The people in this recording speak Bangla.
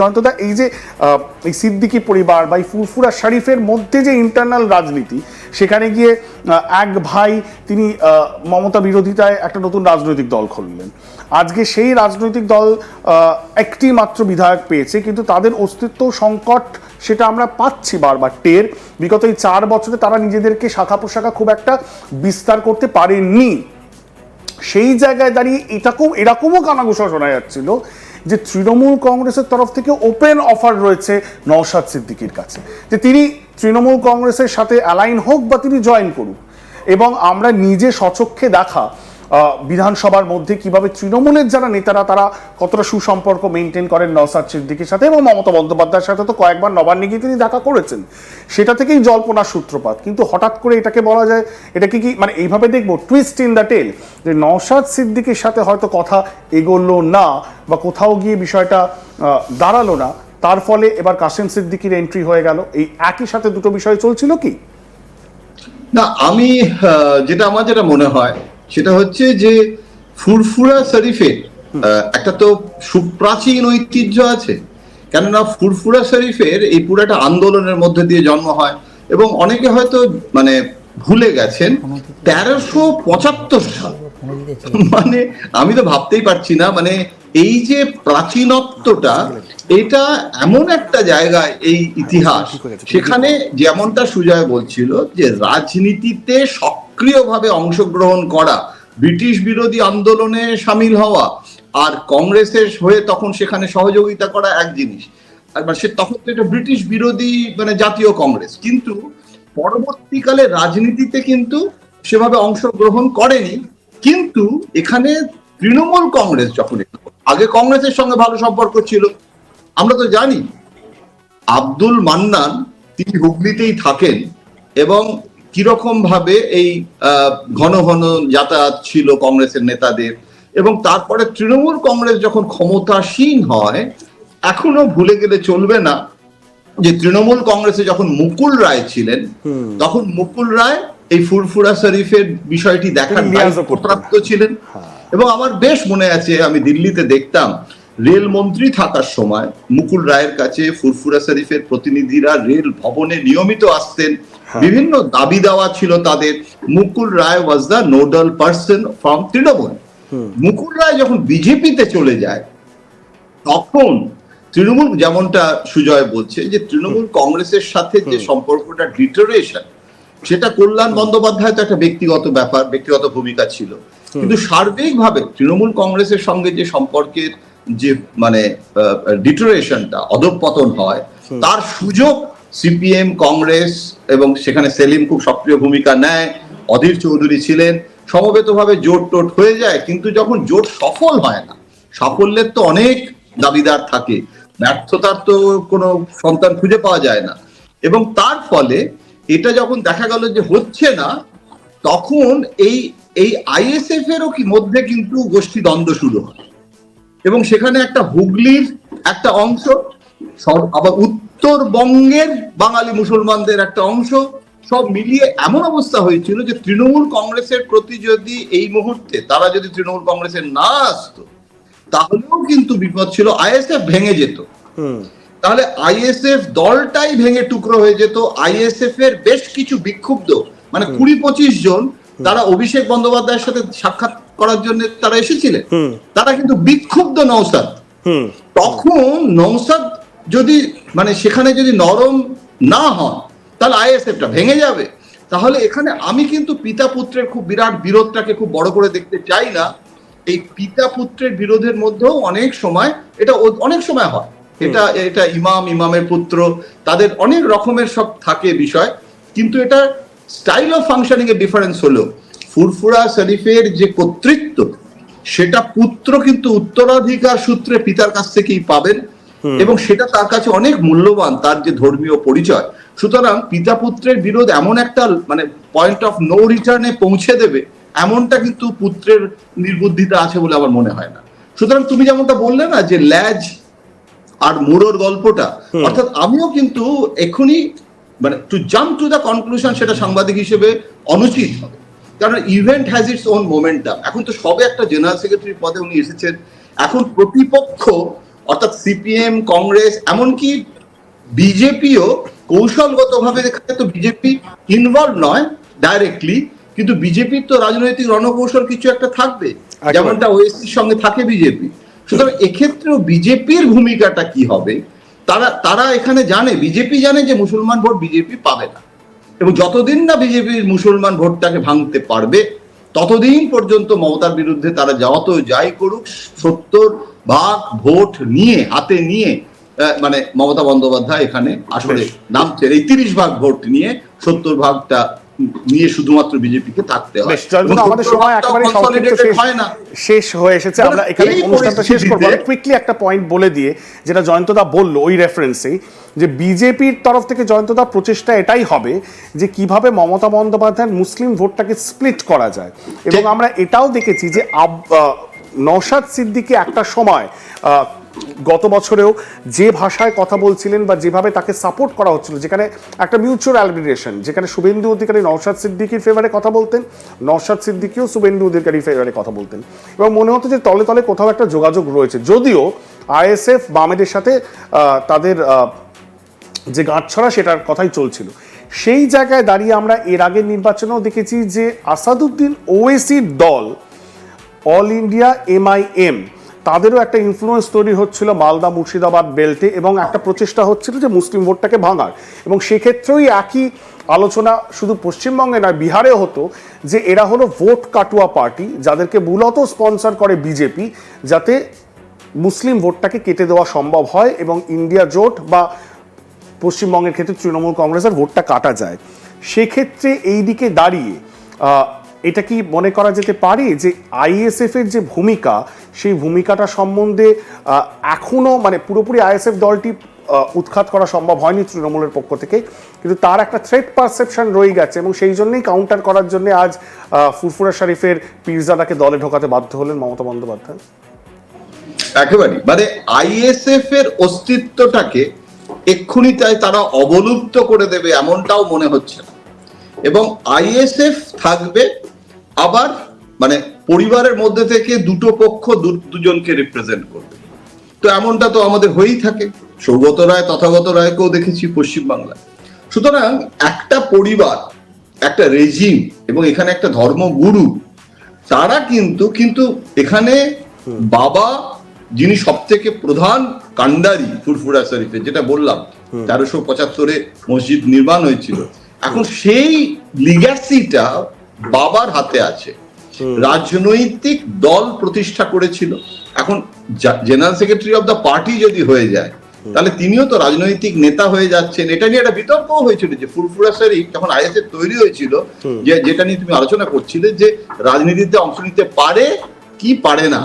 জয়ন্তদা, এই যে এই সিদ্দিকি পরিবার বা এই ফুরফুরা শরীফের মধ্যে যে ইন্টারনাল রাজনীতি, সেখানে গিয়ে এক ভাই তিনি মমতা বিরোধিতায় একটা নতুন রাজনৈতিক দল খুললেন। আজকে সেই রাজনৈতিক দল একটি মাত্র বিধায়ক পেয়েছে, কিন্তু তাদের অস্তিত্ব সংকট সেটা আমরা পাচ্ছি বারবার টের। বিগত এই চার বছরে তারা নিজেদেরকে শাখা প্রশাখা খুব একটা বিস্তার করতে পারেননি। সেই জায়গায় দাঁড়িয়ে এটাকেও, এরকমও কানাঘুষা শোনা যাচ্ছিল যে তৃণমূল কংগ্রেসের তরফ থেকে ওপেন অফার রয়েছে নওশাদ সিদ্দিকির কাছে। যে তিনি তৃণমূল কংগ্রেসের সাথে অ্যালাইন হোক বা তিনি জয়েন করুক, এবং আমরা নিজে সচক্ষে দেখা বিধানসভার মধ্যে কীভাবে তৃণমূলের যারা নেতারা, তারা কতটা সুসম্পর্ক মেনটেন করেন নওসাদ সিদ্দিকির সাথে এবং মমতা বন্দ্যোপাধ্যায়ের সাথে? তো কয়েকবার নবান্নে গিয়ে তিনি দেখা করেছেন। সেটা থেকেই জল্পনার সূত্রপাত। কিন্তু হঠাৎ করে এটাকে বলা যায়, এটাকে কি মানে এইভাবে দেখব টুইস্ট ইন দ্য টেল যে নওসাদ সিদ্দিকির সাথে হয়তো কথা এগোলো না বা কোথাও গিয়ে বিষয়টা দাঁড়াল না, তার ফলে এবার কাসিম সিদ্দিকির এন্ট্রি হয়ে গেল। এই একই সাথে দুটো বিষয় চলছিল কি? না, আমি যেটা আমার যেটা মনে হয় সেটা হচ্ছে যে ফুরফুরা শরীফের একটা তো সুপ্রাচীন ঐতিহ্য আছে। কেননা ফুরফুরা শরীফের এই পুরাটা আন্দোলনের মধ্যে দিয়ে জন্ম হয় এবং অনেকে হয়তো মানে ভুলে গেছেন তেরোশো পঁচাত্তর সাল। মানে আমি তো ভাবতেই পারছি না মানে এই যে প্রাচীনত্বটা এটা এমন একটা জায়গায় এই ইতিহাস সেখানে যেমনটা সুজয় বলছিল যে রাজনীতিতে সক্রিয়ভাবে অংশগ্রহণ করা, ব্রিটিশ বিরোধী আন্দোলনে সামিল হওয়া আর কংগ্রেসের হয়ে তখন সেখানে সহযোগিতা করা এক জিনিস। আর সে তখন তো এটা ব্রিটিশ বিরোধী মানে জাতীয় কংগ্রেস। কিন্তু পরবর্তীকালে রাজনীতিতে কিন্তু সেভাবে অংশগ্রহণ করেনি। কিন্তু এখানে তৃণমূল কংগ্রেস যখন আগে কংগ্রেসের সঙ্গে ভালো সম্পর্ক ছিল। আমরা তো জানি, আব্দুল মান্নান তিনি হুগলিতেই থাকেন এবং কীরকম ভাবে এই ঘন ঘন যাতায়াত ছিল কংগ্রেসের নেতাদের এবং তারপরে তৃণমূল কংগ্রেস যখন ক্ষমতাসীন হয় এখনও ভুলে গেলে চলবে না যে তৃণমূল কংগ্রেসে যখন মুকুল রায় ছিলেন তখন মুকুল রায় এই ফুরফুরা শরীফের বিষয়টি দেখার। প্রাপ্ত ছিলেন। এবং আমার বেশ মনে আছে আমি দিল্লিতে দেখতাম রেল মন্ত্রী থাকার সময় মুকুল রায়ের কাছে ফুরফুরা শরীফের প্রতিনিধিরা রেল ভবনে নিয়মিত আসতেন। বিভিন্ন দাবি দেওয়া ছিল তাদের। Mukul Roy was the nodal person from Trinamool Mukul Roy যখন বিজেপিতে চলে যায় তখন তৃণমূল যেমনটা সুজয় বলছে যে তৃণমূল কংগ্রেসের সাথে যে সম্পর্কটা ডিটোরেশন সেটা কল্যাণ বন্দ্যোপাধ্যায় তো একটা ব্যক্তিগত ব্যাপার ব্যক্তিগত ভূমিকা ছিল। কিন্তু সার্বিকভাবে তৃণমূল কংগ্রেসের সঙ্গে যে সম্পর্কের যে মানে ডিটোরেশনটা অধঃপতন হয় তার সুযোগ সিপিএম, কংগ্রেস এবং সেখানে সেলিম খুব সক্রিয় ভূমিকা নেয়। অধীর চৌধুরী ছিলেন। সমবেতভাবে জোট টোট হয়ে যায়, কিন্তু যখন জোট সফল হয় না, সাফল্যের তো অনেক দাবিদার থাকে। ব্যর্থতার তো কোনো সন্তান খুঁজে পাওয়া যায় না। এবং তার ফলে এটা যখন দেখা গেল যে হচ্ছে না, তখন এই এই আইএসএফ এরও কি মধ্যে কিন্তু গোষ্ঠী দ্বন্দ্ব শুরু হয়। এবং সেখানে একটা হুগলির একটা অংশ আবার উত্তরবঙ্গের বাঙালি মুসলমানদের একটা অংশ। সব মিলিয়ে এমন অবস্থা হয়েছিল যে তৃণমূল কংগ্রেসের প্রতি যদি এই মুহূর্তে তারা যদি তৃণমূল কংগ্রেসের না আসতো তাহলেও কিন্তু বিপদ ছিল। আইএসএফ ভেঙে যেত। তাহলে আইএসএফ দলটাই ভেঙে টুকরো হয়ে যেত। আইএসএফ এর বেশ কিছু বিক্ষুব্ধ মানে কুড়ি পঁচিশ জন তারা অভিষেক বন্দ্যোপাধ্যায়ের সাথে সাক্ষাৎ করার জন্য তারা এসেছিলেন। তারা কিন্তু বিক্ষুব্ধ নৌসাদ তখন নৌসাদ যদি মানে সেখানে যদি নরম না হন তাহলে আইএসএফটা ভেঙে যাবে। তাহলে এখানে আমি কিন্তু পিতা পুত্রের খুব বিরাট বিরোধটাকে খুব বড় করে দেখতে চাই না। এই পিতা পুত্রের বিরোধের মধ্যেও অনেক সময় এটা অনেক সময় হয়। এটা এটা ইমাম ইমামের পুত্র তাদের অনেক রকমের সব থাকে বিষয়। কিন্তু এটা স্টাইল অফ ফাংশনিং এর ডিফারেন্স হলো। ফুরফুরা শরীফের যে কর্তৃত্ব সেটা পুত্র কিন্তু উত্তরাধিকার সূত্রে পিতার কাছ থেকেই পাবেন। এবং সেটা তার কাছে অনেক মূল্যবান তার যে ধর্মীয় পরিচয়। সুতরাং পিতা পুত্রের বিরোধ এমন একটা মানে পয়েন্ট অফ নো রিটার্নে পৌঁছে দেবে এমনটা কিন্তু পুত্রের নির্বুদ্ধিতা আছে বলে আমার মনে হয় না। সুতরাং তুমি যেমনটা বললে না যে ল্যাজ আর মুড়োর গল্পটা অর্থাৎ আমিও কিন্তু এখনই মানে to jump to the conclusion সেটা সাংবাদিক হিসেবে অনুচিত হবে। কারণ event has its own momentum এখন তো সবে একটা জেনারেল সেক্রেটারি পদে উনি এসেছেন। এখন প্রতিপক্ষ অর্থাৎ সিপিএম কংগ্রেস এমনকি বিজেপিও কৌশলগতভাবে এখানে তো বিজেপি ইনভলভ নয় ডাইরেক্টলি কিন্তু বিজেপির তো রাজনৈতিক রণকৌশল কিছু একটা থাকবে। যেমনটা ওএসসির সঙ্গে থাকে বিজেপি সুতরাং এক্ষেত্রেও বিজেপির ভূমিকাটা কি হবে? তারা তারা এখানে জানে বিজেপি জানে যে মুসলমান ভোট বিজেপি পাবে না। এবং যতদিন না বিজেপির মুসলমান ভোটটাকে ভাঙতে পারবে ততদিন পর্যন্ত মমতার বিরুদ্ধে তারা যত যাই করুক সত্তর ভাগ ভোট নিয়ে হাতে নিয়ে মানে মমতা বন্দ্যোপাধ্যায় এখানে আসলে নামছে এই তিরিশ ভাগ ভোট নিয়ে সত্তর ভাগটা নিয়ে শুধুমাত্র বিজেপিকে থাকতে হয়। আমাদের সময় একেবারে শেষ হয় না। শেষ হয়ে এসেছে। আমরা এখানে অনুষ্ঠানটা শেষ করব। কুইকলি একটা পয়েন্ট বলে দিয়ে যেটা জয়ন্তদা বলল ওই রেফারেন্সেই যে বিজেপির তরফ থেকে জয়ন্তদার প্রচেষ্টা এটাই হবে যে কীভাবে মমতা বন্দ্যোপাধ্যায়ের মুসলিম ভোটটাকে স্প্লিট করা যায়। এবং আমরা এটাও দেখেছি যে আব- নওশাদ সিদ্দিকী একটা সময় গত বছরেও যে ভাষায় কথা বলছিলেন বা যেভাবে তাকে সাপোর্ট করা হচ্ছিল, যেখানে একটা মিউচুয়াল অ্যাডমিরেশন যেখানে শুভেন্দু অধিকারী নওশাদ সিদ্দিকির ফেভারে কথা বলতেন, নওশাদ সিদ্দিকিও শুভেন্দু অধিকারীর ফেভারে কথা বলতেন। এবং মনে হতো যে তলে তলে কোথাও একটা যোগাযোগ রয়েছে। যদিও আইএসএফ বামেদের সাথে তাদের যে গাঁটছড়া সেটার কথাই চলছিল। সেই জায়গায় দাঁড়িয়ে আমরা এর আগের নির্বাচনেও দেখেছি যে আসাদুদ্দিন ওয়েসির দল অল ইন্ডিয়া এমআইএম। তাদেরও একটা ইনফ্লুয়েন্স তৈরি হচ্ছিল মালদা মুর্শিদাবাদ বেল্টে এবং একটা প্রচেষ্টা হচ্ছিল যে মুসলিম ভোটটাকে ভাঙার। এবং সেক্ষেত্রেই একই আলোচনা শুধু পশ্চিমবঙ্গে নয়, বিহারেও হতো যে এরা হলো ভোট কাটুয়া পার্টি, যাদেরকে মূলত স্পন্সর করে বিজেপি, যাতে মুসলিম ভোটটাকে কেটে দেওয়া সম্ভব হয় এবং ইন্ডিয়া জোট বা পশ্চিমবঙ্গের ক্ষেত্রে তৃণমূল কংগ্রেসের ভোটটা কাটা যায়। সেক্ষেত্রে এই দিকে দাঁড়িয়ে এটা কি মনে করা যেতে পারে যে আইএসএফ এর যে ভূমিকা, সেই ভূমিকাটা সম্বন্ধে এখনও মানে পুরোপুরি আইএসএফ দলটি উৎখাত করা সম্ভব হয়নি তৃণমূলের পক্ষ থেকে, কিন্তু তার একটা থ্রেট পারসেপশন রয়ে গেছে এবং সেই জন্যই কাউন্টার করার জন্য আজ ফুরফুরা শরীফের পীরজাদাকে দলে ঢোকাতে বাধ্য হলেন মমতা বন্দ্যোপাধ্যায়। একেবারে মানে আইএসএফ এর অস্তিত্বটাকে এক্ষুনি তাই তারা অবলুপ্ত করে দেবে এমনটাও মনে হচ্ছে এবং আইএসএফ থাকবে আবার মানে পরিবারের মধ্যে থেকে দুটো পক্ষ দুজনকে রিপ্রেজেন্ট করবে। তো এমনটা তো আমাদের হয়েই থাকে। সৌগত রায় তথাগত রায়কেও দেখেছি পশ্চিমবাংলায়। সুতরাং একটা পরিবার একটা রেজিম এবং এখানে একটা ধর্মগুরু তারা কিন্তু কিন্তু এখানে বাবা যিনি সব থেকে প্রধান কান্ডারি ফুরফুরা শরীফে যেটা বললাম তেরোশো পঁচাত্তরে মসজিদ নির্মাণ হয়েছিল। এখন সেই লিগ্যাসিটা বাবার হাতে আছে। রাজনৈতিক দল প্রতিষ্ঠা করেছিল। এখন general secretary of the party যদি হয়ে যায় তাহলে তিনিও তো রাজনৈতিক নেতা হয়ে যাচ্ছেন। এটা নিয়ে একটা বিতর্ক হয়েছিল যে ফুরফুরা শরীফ যখন আইএসএ তৈরি হয়েছিল যে যেটা নিয়ে তুমি আলোচনা করছিলে যে রাজনীতিতে অংশ নিতে পারে কি পারে না